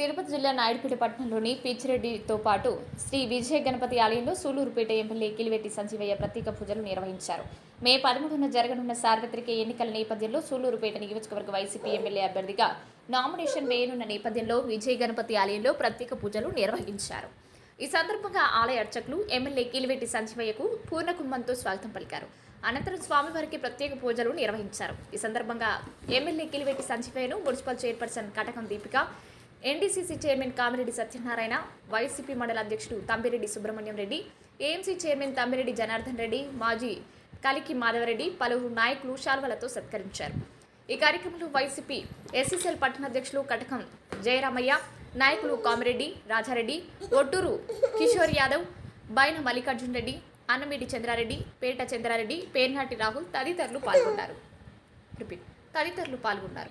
తిరుపతి జిల్లా నాయుడుపేట పట్టణంలోని పిచ్చిరెడ్డితో పాటు శ్రీ విజయ గణపతి ఆలయంలో సూలూరుపేట ఎమ్మెల్యే కిలివెట్టి సంజీవయ్య ప్రత్యేక పూజలు నిర్వహించారు. మే పదమూడున జరగనున్న సార్వత్రిక ఎన్నికల నేపథ్యంలో సూలూరుపేట నియోజకవర్గ వైసీపీ ఎమ్మెల్యే అభ్యర్థిగా నామినేషన్ వేయనున్న నేపథ్యంలో విజయ గణపతి ఆలయంలో ప్రత్యేక పూజలు నిర్వహించారు. ఈ సందర్భంగా ఆలయ అర్చకులు ఎమ్మెల్యే కిలివెట్టి సంజీవయ్యకు పూర్ణకుంభంతో స్వాగతం పలికారు. అనంతరం స్వామివారికి ప్రత్యేక పూజలు నిర్వహించారు. ఈ సందర్భంగా MLA Kiliveti సంజీవయ్యను municipal chairperson Katakam Deepika NDCC chairman Kamireddy Satyanarayana YCP మండల అధ్యక్షుడు తంబిరెడ్డి సుబ్రహ్మణ్యం రెడ్డి ఏఎంసీ చైర్మన్ తమ్మిరెడ్డి జనార్దన్ రెడ్డి మాజీ కలికి మాధవరెడ్డి పలువురు నాయకులు శాల్వలతో సత్కరించారు. ఈ కార్యక్రమంలో వైసీపీ ఎస్ఎస్ఎల్ పట్టణాధ్యక్షులు కటకం జయరామయ్య నాయకులు కామిరెడ్డి రాజారెడ్డి ఒట్టూరు కిషోర్ యాదవ్ బైన మల్లికార్జున్ రెడ్డి అన్నమిడి చంద్రారెడ్డి పేట చంద్రారెడ్డి పేర్నాటి రాహుల్ తదితరులు పాల్గొన్నారు. తదితరులు పాల్గొన్నారు.